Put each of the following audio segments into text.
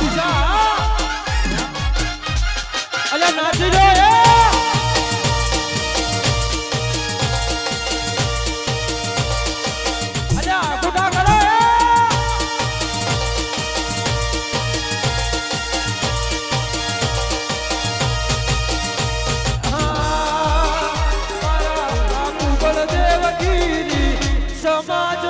દિશા અલ્યા નાચી જો સમાજ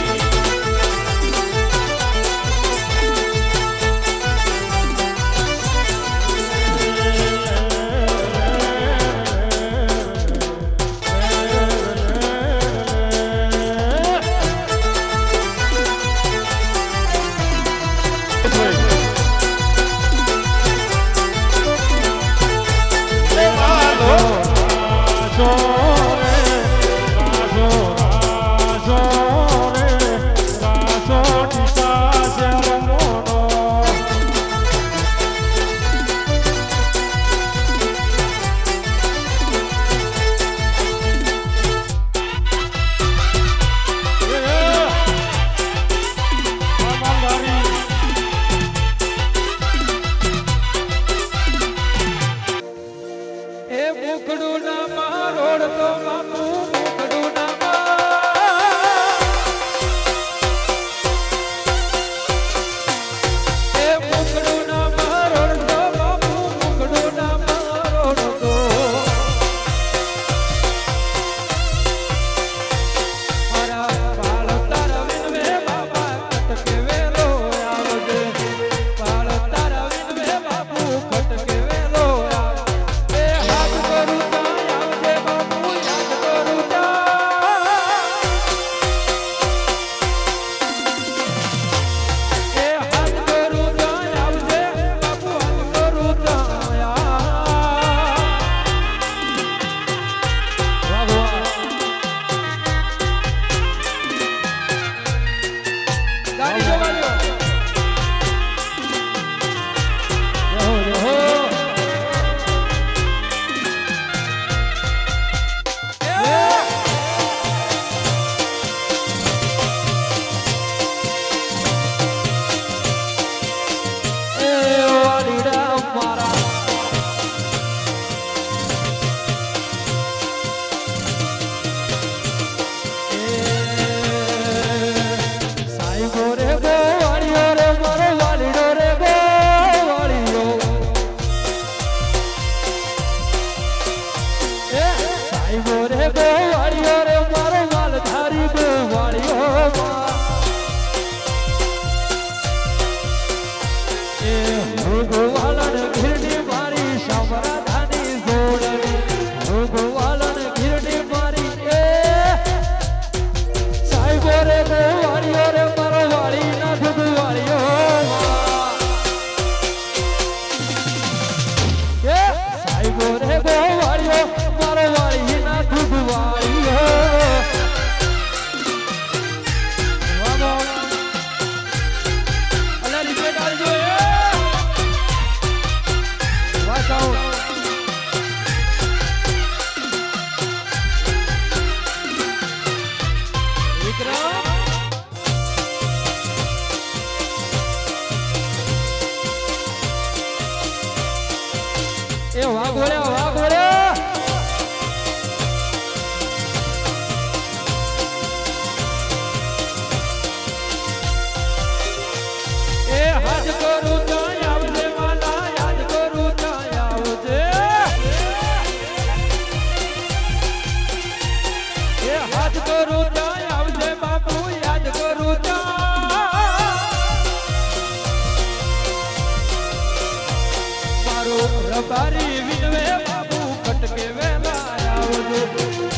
બારી વિનવે બાબુ કટકે વેલા આવજો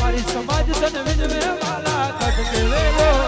મારી સમાજ તન વિનવે વાલા કટકે વેલો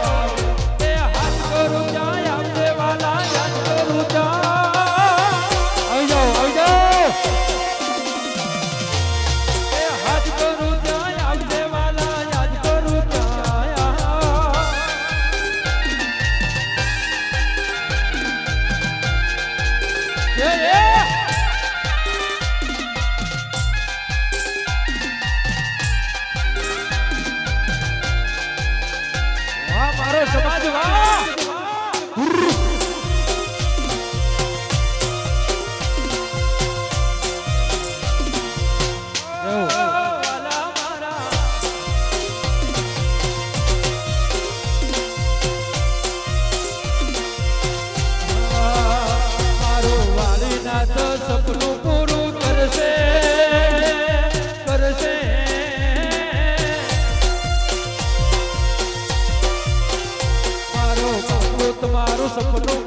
સપનું